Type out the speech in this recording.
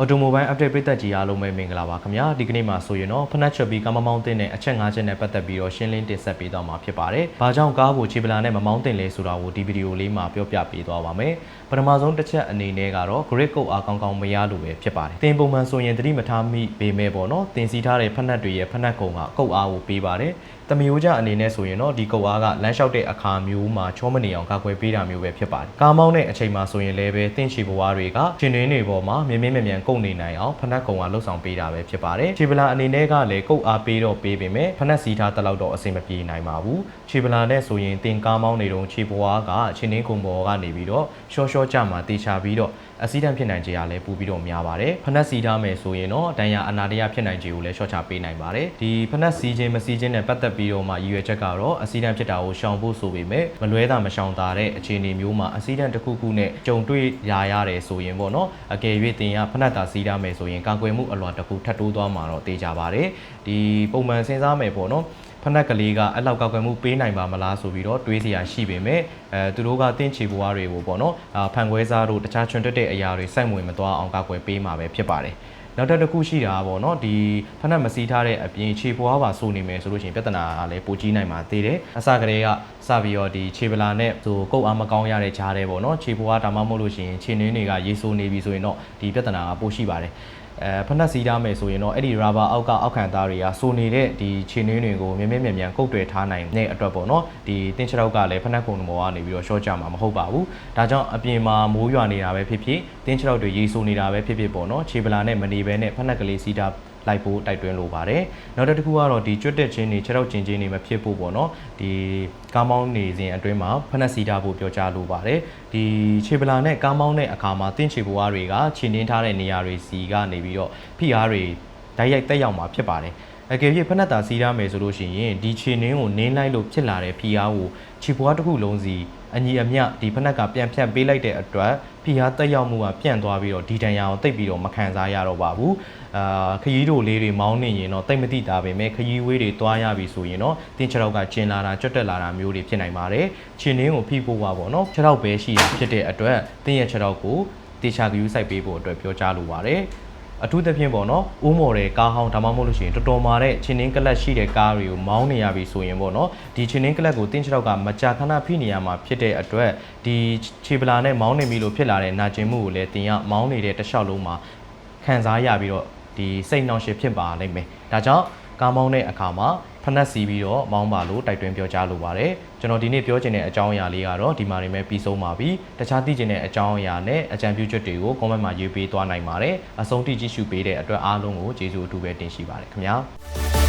Automobile Update ပိတ်သက်ကြီးအားလုံးပဲမင်္ဂလာပါခင်ဗျာဒီကနေ့မှာဆိုရင်တော့ဖနက်ချက်ပြီးကားမမောင်းတင်တဲ့အချက်၅ချက်နဲ့ပတ်သက်ပြီးတော့ရှင်းလင်းတင်ဆက်ပေးသွားမှာဖြစ်ပါတယ်။ဘာကြောင့်ကားကိုခြေပလာနဲ့မမောင်းတင်လဲဆိုတာကိုဒီဗီဒီယိုလေးမှာပြောပြပေးသွားပါမယ်။ပထမဆုံးတစ်ချက်အနေနဲ့ကတော့ grid ကုတ်အားကောင်းကောင်းမရလို့ပဲဖြစ်ပါတယ်။တင်ပုံမှန်ဆိုရင်သတိမထားမိပေမဲ့ပေါ့နော်တင်စီထားတဲ့ဖနက်တွေရဲ့ဖနက်ကုံကကုတ်အားကိုပေးပါတယ်။တမယိုးကြအနေနဲ့ဆိုရင်တော့ဒီကုတ်အားကလမ်းလျှောက်တဲ့အခါမျိုးမှာချောမနေအောင်ကာကွယ်ပေးတာမျိုးပဲဖြစ်ပါတယ်။ကားမောင်းတဲ့အချိန်မှာဆိုရင်လည်းပဲတင့်ချီဘွားတွေကရှင်တွင်းတွေပေါ်မှာမြင်းမြင်းမြန်မြန်ကုတ်နေနိုင်အောင်ဖနက်ကုံကလှုပ်ဆောင်ပေးတာပဲဖြစ်ပါတယ်။ခြေပလာအနေနဲ့ကလည်းကုတ်အားပေးတော့ပေးပေမဲ့ဖနက်စီထားတလောက်တော့အဆင်မပြေနိုင်ပါဘူး။ခြေပလာနဲ့ဆိုရင်တင်ကားမောင်းနေတုန်းခြေဘွားကရှင်တွင်းကုံပေါ်ကနေပြီးတော့ရှော့ရှော့ကြမှာတေချာပြီးတော့အဆီဒန့်ဖြစ်နိုင်ခြေကလည်းပိုပြီးတော့များပါတယ်။ဖနက်စီထားမယ်ဆိုရင်တော့ဒဏ်ရာအနာတရဖြစ်နိုင်ခြေကိုလည်းရှော့ချပေးနိုင်ပါတယ်။ဒီဖနက်စီခြင်းမစီခြင်းနဲ့ပတ်သက်ပြီးတော့မှရည်ရွယ်ချက်ကတော့အဆီဒန့်ဖြစ်တာကိုရှောင်ဖို့ဆိုပေမဲ့မလွဲတာမရှောင်တာတဲ့အခြေအနေမျိုးမှာအဆီဒန့်တစ်ခုခုနဲ့ကြုံတွေ့ရရတယ်ဆိုရင်ပေါ့နော်အကယ်၍တင်ရဖနက်တာစီးထားမယ်ဆိုရင်ကာကွယ်မှုအလွန်တစ်ခုထပ်တိုးသွားမှာတော့တေချာပါတယ်။ဒီပုံမှန်စဉ်းစားမယ်ပေါ့နော်။ဖနက်ကလေးကအဲ့လောက်ကောက်ကွယ်မှုပေးနိုင်ပါမလားဆိုပြီးတော့တွေးစရာရှိပေမဲ့အဲသူတို့ကတင်းချီဘွားတွေကိုပေါ့နော်အာဖန်ခွဲစားတို့တခြားချွန်တက်တဲ့အရာတွေစိုက်မွေမသွားအောင်ကောက်ကွယ်ပေးမှာပဲဖြစ်ပါတယ် နောက်တစ်ခုရှိတာပေါ့နော်ဒီဖနက်မစီးထားတဲ့အပြင်ခြေပွားပါစိုးနေမယ်ဆိုလို့ရှိရင်ပြဿနာကလည်းပိုကြီးနိုင်မှာသေးတယ်အစကတည်းကစပြီးတော့ဒီခြေပလာနဲ့ဆိုကုတ်အားမကောင်းရတဲ့ဂျားတဲ့ပေါ့နော်ခြေပွားဒါမှမဟုတ်လို့ရှိရင်ခြေနှင်းတွေကရေဆိုးနေပြီဆိုရင်တော့ဒီပြဿနာကပိုရှိပါတယ်အဲဖနက်စီးထားမယ်ဆိုရင်တော့အဲ့ဒီ rubber အောက်ကအောက်ခံသားတွေကစိုးနေတဲ့ဒီခြေနှင်းတွေကိုမြင်းမြင်းမြန်မြန်ကုတ်တွယ်ထားနိုင်တဲ့အတွက်ပေါ့နော်ဒီတင်းချောက်ကလည်းဖနက်ကုံပေါ်ကနေပြီးတော့ short ကြမှာမဟုတ်ပါဘူးဒါကြောင့်အပြင်မှာမိုးရွာနေတာပဲဖြစ်ဖြစ်တင်းချောက်တွေရေဆိုးနေတာပဲဖြစ်ဖြစ်ပေါ့နော်ခြေပလာနဲ့မနေဘဲနဲ့ဖနက်ကလေးစီးထား လိုက်ဖို့တိုက်တွန်းလိုပါတယ်နောက်တစ်ခုကတော့ဒီကျွတ်တက်ချင်းတွေခြေထောက်ချင်းချင်းတွေမဖြစ်ဖို့ပေါ့နော်ဒီကားမောင်းနေစဉ်အတွင်းမှာဖနက်စီးထားဖို့ပြောကြားလိုပါတယ်ဒီခြေပလာနဲ့ကားမောင်းတဲ့အခါမှာတင့်ချေဘွားတွေကခြေနှင်းထားတဲ့နေရာတွေစီကနေပြီးတော့ဖိအားတွေဓာတ်ရိုက်တက်ရောက်မှာဖြစ်ပါတယ် အကယ်၍ဖက်နှက်တာစီးထားမယ်ဆိုလို့ရှိရင်ဒီခြေနှင်းကိုနင်းလိုက်လို့ဖြစ်လာတဲ့ဖိအားကိုခြေပွားတစ်ခုလုံးစီအညီအမျှဒီဖက်နှက်ကပြန်ဖြတ်ပေးလိုက်တဲ့အတွက်ဖိအားတက်ရောက်မှုကပြန့်သွားပြီးတော့ဒီတန်ရာကိုတိတ်ပြီးတော့မခံစားရတော့ပါဘူးအာခရီးတို့လေးတွေမောင်းနေရင်တော့တိတ်မတိတာပဲမဲ့ခရီးဝေးတွေတွားရပြီဆိုရင်တော့တင်းချောက်ကကျင်လာတာကြွတ်တက်လာတာမျိုးတွေဖြစ်နိုင်ပါတယ်ခြေနှင်းကိုဖိဖို့ပါပေါ့နော်ခြေထောက်ပဲရှိတာဖြစ်တဲ့အတွက်တင်းရဲ့ခြေထောက်ကိုတေချာကယူစိုက်ပေးဖို့အတွက်ပြောကြားလိုပါတယ် အထူးသဖြင့်ပေါ့နော်အိုးမော်တဲ့ကားဟောင်းဒါမှမဟုတ်လို့ရှိရင်တော်တော်မာတဲ့ချင်းနှင်းကလတ်ရှိတဲ့ကားတွေကိုမောင်းနေရပြီဆိုရင်ပေါ့နော်ဒီချင်းနှင်းကလတ်ကိုတင်းချောက်ကမကြာခဏဖိနေရမှာဖြစ်တဲ့အတွက်ဒီခြေပလာနဲ့မောင်းနေပြီလို့ဖြစ်လာတဲ့နာကျင်မှုကိုလည်းတင်ရမောင်းနေတဲ့တစ်လျှောက်လုံးမှာခံစားရပြီးတော့ဒီစိတ်နှောင့်ယှက်ဖြစ်ပါလိမ့်မယ်ဒါကြောင့်ကားမောင်းတဲ့အခါမှာ ဖနက်စီပြီးတော့မောင်းပါလို့တိုက်တွန်းပြောကြားလိုပါတယ်ကျွန်တော်ဒီနေ့ပြောချင်တဲ့အကြောင်းအရာလေးကတော့ဒီမှာနေမဲ့ပြီးဆုံးပါပြီတခြားသိချင်တဲ့အကြောင်းအရာနဲ့အကြံပြုချက်တွေကို comment မှာရေးပေးသွားနိုင်ပါတယ်အဆုံးထိကြည့်ရှုပေးတဲ့အတွက်အားလုံးကိုကျေးဇူးအထူးပဲတင်ရှိပါတယ်ခင်ဗျာ